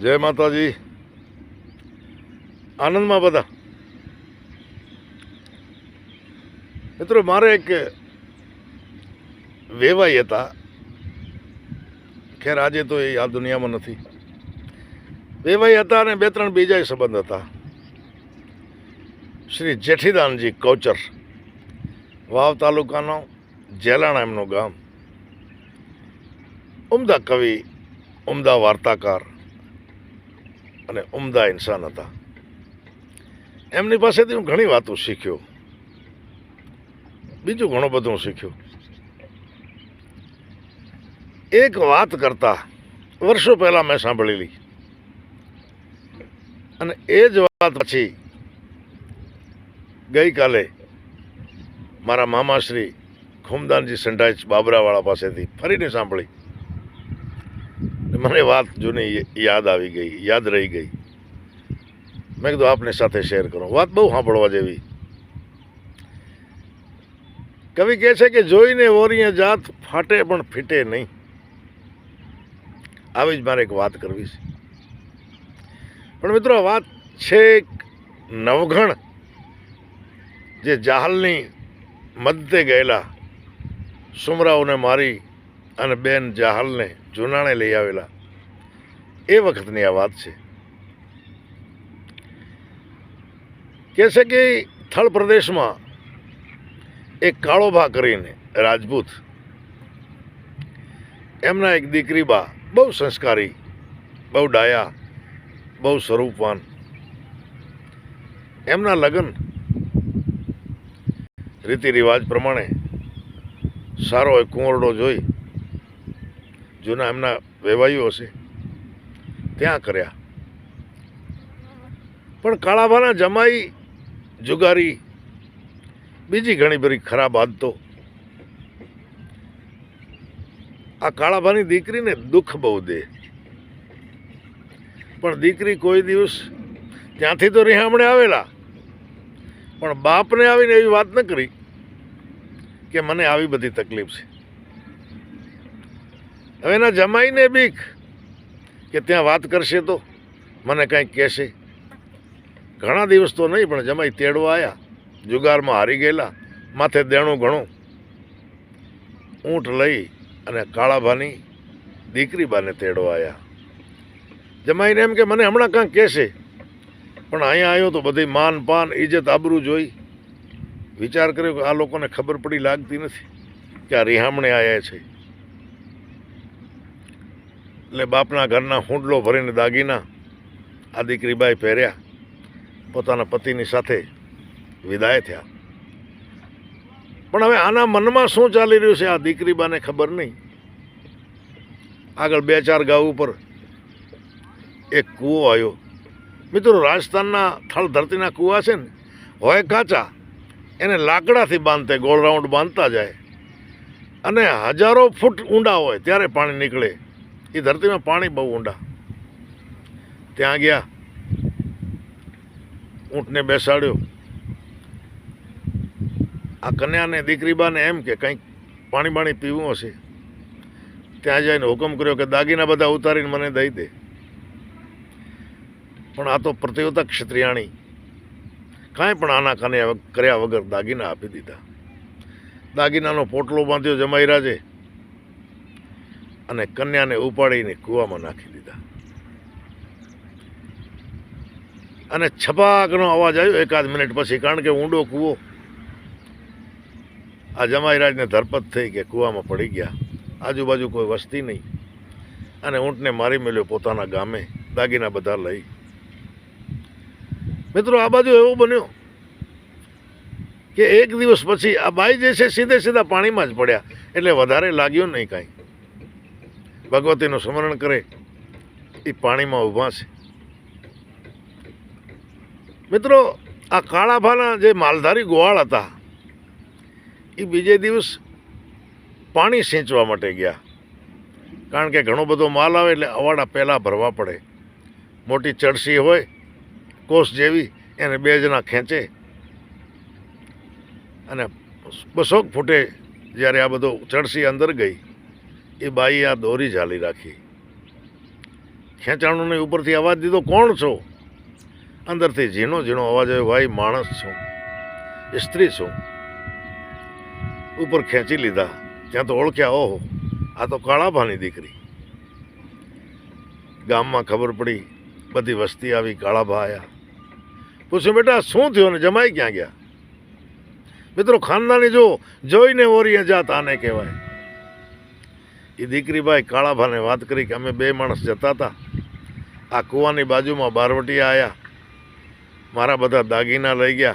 જય માતાજી. આનંદમાં બધા. મિત્રો, મારે એક વેવાઈ હતા. ખેર, આજે તો એ આ દુનિયામાં નથી. વેવાઈ હતા અને બે ત્રણ બીજા સંબંધ હતા. શ્રી જેઠીદાનજી કૌચર, વાવ તાલુકાનો જેલાણા એમનું ગામ. ઉમદા કવિ, ઉમદા વાર્તાકાર. અને ઉમદા ઇન્સાન હતા. એમની પાસેથી હું ઘણી વાતો શીખ્યો. બીજું ઘણું બધું શીખ્યું. એક વાત કરતા વર્ષો પહેલાં મેં સાંભળેલી અને એ જ વાત પછી ગઈકાલે મારા મામાશ્રી ખુમદાનજી સંડાઈ બાબરાવાળા પાસેથી ફરીને સાંભળી. મને વાત જૂની યાદ આવી ગઈ, યાદ રહી ગઈ. મેં કીધું, આપને સાથે શેર કરું. વાત બહુ સાંભળવા જેવી. કવિ કહે છે કે, જોઈને વોરીએ જાત ફાટે પણ ફીટે નહીં. આવી જ મારે એક વાત કરવી છે. પણ મિત્રો વાત છે નવઘણ, જે જાહલની મદદે ગયેલા સુમરાઓને મારી અને બેન જાહલને જુનાણે લઈ આવેલા. એ વખતની આ વાત છે. કહે છે કે થળ પ્રદેશમાં એક કાળો ભા કરીને રાજપૂત, એમના એક દીકરી બા, બહુ સંસ્કારી, બહુ ડાયા, બહુ સ્વરૂપવાન. એમના લગ્ન રીતિ રિવાજ પ્રમાણે સારો એક કુંવરડો જોઈ જૂના એમના વેવાઈઓ હશે. ત્યાં કર્યા. પણ કાળાભાના જમાઈ જુગારી બીજી ઘણી બધી ખરાબ આદતો. આ કાળાભાની દીકરીને દુઃખ બહુ દે. પણ દીકરી કોઈ દિવસ ત્યાંથી તો રિહામણે આવેલા. પણ બાપને આવીને એવી વાત ન કરી કે મને આવી બધી તકલીફ છે. હવે એના જમાઈને બીક કે ત્યાં વાત કરશે તો મને કંઈક કહેશે. ઘણા દિવસ તો નહીં, પણ જમાઈ તેડવા આવ્યા જુગારમાં હારી ગયેલા, માથે દેણું ઘણું ઊંટ લઈ અને કાળાભાની દીકરી બાને તેડવા આવ્યા જમાઈને એમ કે મને હમણાં કાંઈક કહેશે. પણ અહીંયા આવ્યો તો બધી માન, પાન ઇજ્જત આબરૂ જોઈ. વિચાર કર્યો કે આ લોકોને ખબર પડી લાગતી નથી કે આ રિહામણે આવ્યા છે. એટલે બાપના ઘરના હુંડલો ભરીને દાગીના આ દીકરીબાઈ પહેર્યા. પોતાના પતિની સાથે વિદાય થયા. પણ હવે આના મનમાં શું ચાલી રહ્યું છે? આ દીકરીબાને ખબર નહીં. આગળ બે ચાર ગાઉ ઉપર એક કૂવો આવ્યો. મિત્રો, રાજસ્થાનના થળ ધરતીના કૂવા છે ને, હોય કાચા, એને લાકડાથી બાંધતે, ગોળ રાઉન્ડ બાંધતા જાય. અને હજારો ફૂટ ઊંડા હોય, ત્યારે પાણી નીકળે. એ ધરતીમાં પાણી બહુ ઊંડા. ત્યાં ગયા, ઊંટને બેસાડ્યો. આ કન્યાને, દીકરીબાને એમ કે કંઈક પાણી બાણી પીવું હશે. ત્યાં જઈને હુકમ કર્યો કે દાગીના બધા ઉતારીને મને દઈ દે. પણ આ તો પ્રતિયોતા ક્ષત્રિયાણી. કાંઈ પણ આના કાને કર્યા વગર દાગીના આપી દીધા. દાગીનાનો પોટલો બાંધ્યો, જમાઈ રાજે. અને કન્યાને ઉપાડીને કૂવામાં નાખી દીધા. અને છપાકનો અવાજ આવ્યો એકાદ મિનિટ પછી, કારણ કે ઊંડો કૂવો. આ જમાઈરાજને ધરપત થઈ કે કૂવામાં પડી ગયા. આજુબાજુ કોઈ વસ્તી નહીં. અને ઊંટને મારી મેલ્યો પોતાના ગામે, દાગીના બધા લઈ. મિત્રો, આ બાજુ એવો બન્યો કે એક દિવસ પછી આ બાઈ જે છે, સીધે સીધા પાણીમાં જ પડ્યા. એટલે વધારે લાગ્યું નહીં કાંઈ. ભગવતીનું સ્મરણ કરે એ પાણીમાં ઊભા છે. મિત્રો, આ કાળાભાના જે માલધારી ગોવાળ હતા એ બીજે દિવસ પાણી સિંચવા માટે ગયા. કારણ કે ઘણો બધો માલ આવે એટલે અવાડા પહેલાં ભરવા પડે. મોટી ચડસી હોય કોસ જેવી, એને બે જણા ખેંચે. અને બસોક ફૂટે જ્યારે આ બધો ચડસી અંદર ગઈ. એ બાઈએ આ દોરી ઝાલી રાખી. ખેંચાણું નહીં ઉપરથી અવાજ દીધો, કોણ છો? અંદરથી ઝીણો ઝીણો અવાજ આવ્યો, ભાઈ, માણસ છું. સ્ત્રી છું. ઉપર ખેંચી લીધા. ત્યાં તો ઓળખ્યા, ઓહો, આ તો કાળાભાની દીકરી. ગામમાં ખબર પડી, બધી વસ્તી આવી, કાળાભા આવ્યા પૂછ્યું, બેટા, શું થયું ને જમાઈ ક્યાં ગયા? મિત્રો, ખાનદાની જો જોઈને ઓરીએ જાત આને કહેવાય. એ દીકરીભાઈ કાળાભાને વાત કરી કે અમે બે માણસ જતા હતા. આ કૂવાની બાજુમાં બારવટીયા આવ્યા મારા બધા દાગીના લઈ ગયા.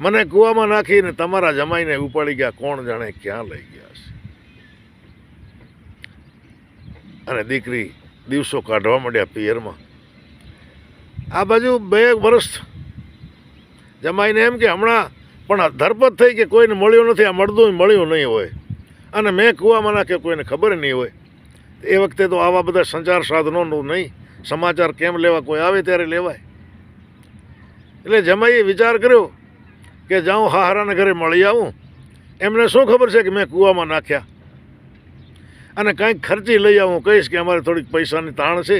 મને કૂવામાં નાખીને તમારા જમાઈને ઉપાડી ગયા. કોણ જાણે ક્યાં લઈ ગયા છે. અને દીકરી દિવસો કાઢવા માંડ્યા પિયરમાં. આ બાજુ બે વર્ષ જમાઈને એમ કે હમણાં પણ ધરપત થઈ કે કોઈને મળ્યું નથી. આ મળતું મળ્યું નહીં હોય. અને મેં કૂવામાં નાખ્યો કોઈને ખબર નહીં હોય. એ વખતે તો આવા બધા સંચાર સાધનોનું નહીં. સમાચાર કેમ લેવા કોઈ આવે ત્યારે લેવાય. એટલે જમાઈએ વિચાર કર્યો કે જાઉં હાહારાના ઘરે મળી આવું. એમને શું ખબર છે કે મેં કૂવામાં નાખ્યા? અને કંઈક ખર્ચી લઈ આવું. કહીશ કે અમારે થોડીક પૈસાની તાણ છે.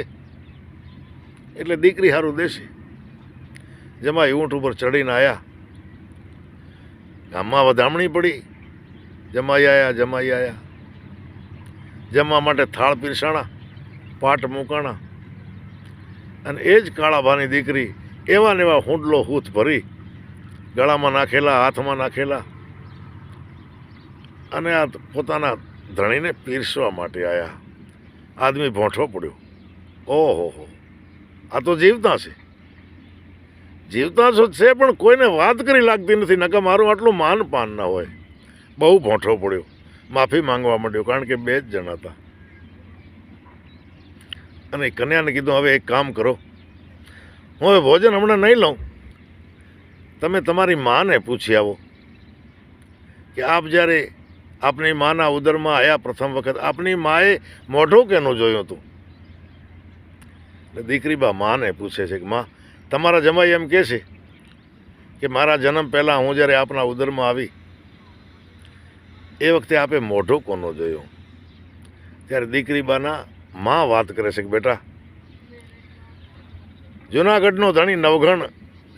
એટલે દીકરી સારું દેશે. જમાઈ ઊંટ ઉપર ચડીને આવ્યા ગામમાં વધામણી પડી. જમાઈ આવ્યા જમાઈ આવ્યા જમવા માટે થાળ પીરસાણા, પાટ મૂકાણા. અને એ જ કાળાભાની દીકરી એવા ને એવા હુંડલો હૂથ ભરી ગળામાં નાખેલા, હાથમાં નાખેલા. અને આ પોતાના ધણીને પીરસવા માટે આવ્યા આદમી ભોંઠો પડ્યો. ઓહો હો, આ તો જીવતા છે. જીવતા છે, પણ કોઈને વાત કરી લાગતી નથી નકા મારું આટલું માન પાન ના હોય. બહુ ભોંઠો પડ્યો. માફી માંગવા માંડ્યો, કારણ કે બે જ જણા હતા. અને કન્યાને કીધું, હવે એક કામ કરો. હું હવે ભોજન હમણાં નહીં લઉં. તમે તમારી માને પૂછી આવો કે આપ જ્યારે આપની માના ઉદરમાં આવ્યા પ્રથમ વખત, આપની માએ મોઢું કેનું જોયું હતું? એટલે દીકરી બા માને પૂછે છે કે, માં, તમારા જમાઈ એમ કહે છે કે મારા જન્મ પહેલાં હું જ્યારે આપના ઉદરમાં આવી એ વખતે આપે મોઢો કોનો જોયો? ત્યારે દીકરી બાના માં વાત કરે છે કે, બેટા, જુનાગઢનો ધણી નવઘણ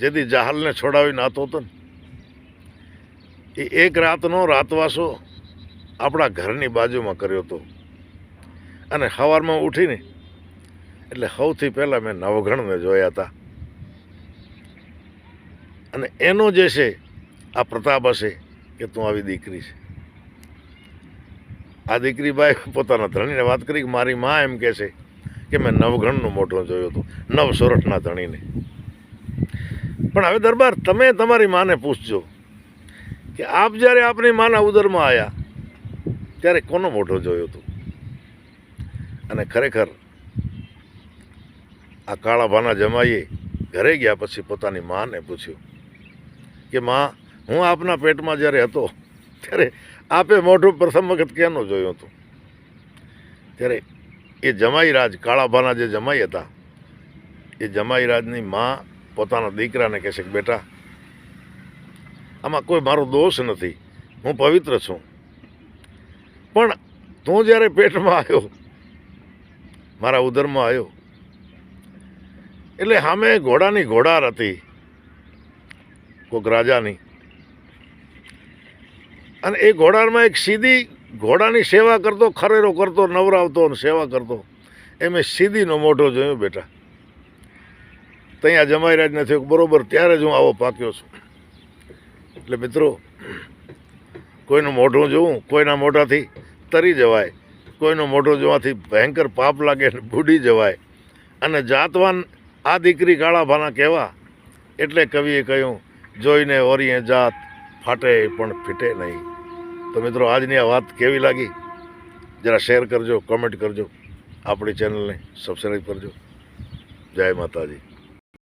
જેથી જહાલને છોડાવીને આતો હતો ને, એ એક રાતનો રાતવાસો આપણા ઘરની બાજુમાં કર્યો હતો. અને સવારમાં ઉઠીને, એટલે સૌથી પહેલાં મેં નવઘણને જોયા હતા. અને એનો જે છે, આ પ્રતાપ હશે કે તું આવી દીકરી છે. આ દીકરી બાઈ પોતાના ધણીને વાત કરી કે મારી મા એમ કહે છે કે મેં નવઘણનું મોઢું જોયું હતું, નવ સોરઠના ધણીને. પણ હવે દરબાર તમે તમારી માને પૂછજો કે આપ જ્યારે આપની માના ઉદરમાં આવ્યા ત્યારે કોનો મોઢો જોયો હતું? અને ખરેખર આ કાળા ભાના જમાઈએ ઘરે ગયા પછી પોતાની માને પૂછ્યું કે માં, હું આપના પેટમાં જ્યારે હતો ત્યારે આપે મોઢું પ્રથમ વખત કેનો જોયું હતું? ત્યારે એ જમાઈ રાજ, કાળાભાના જે જમાઈ હતા, એ જમાઈ રાજની માં પોતાના દીકરાને કહેશે કે, બેટા, આમાં કોઈ મારો દોષ નથી. હું પવિત્ર છું. પણ તું જ્યારે પેટમાં આવ્યો, મારા ઉદરમાં આવ્યો, એટલે સામે ઘોડાની ઘોડાર હતી, કોઈક રાજાની. અને એ ઘોડામાં એક સીધી ઘોડાની સેવા કરતો, ખરેરો કરતો, નવરાવતો અને સેવા કરતો. એ મેં સીધીનો મોઢો જોયો બેટા. ત્યાં જમાઈ રાજ નથી બરોબર ત્યારે જ હું આવો પાક્યો છું. એટલે મિત્રો, કોઈનું મોઢું જોવું કોઈના મોઢાથી તરી જવાય, કોઈનું મોઢું જોવાથી ભયંકર પાપ લાગે બુડી જવાય. અને જાતવાન આ દીકરી કાળા ભાના કહેવા એટલે કવિએ કહ્યું, જોઈને ઓરીએ જાત ફાટે પણ ફીટે નહીં. તો મિત્રો, આજની આ વાત કેવી લાગી? જરા શેર કરજો કોમેન્ટ કરજો. આપણી ચેનલને સબસ્ક્રાઈબ કરજો. જય માતાજી.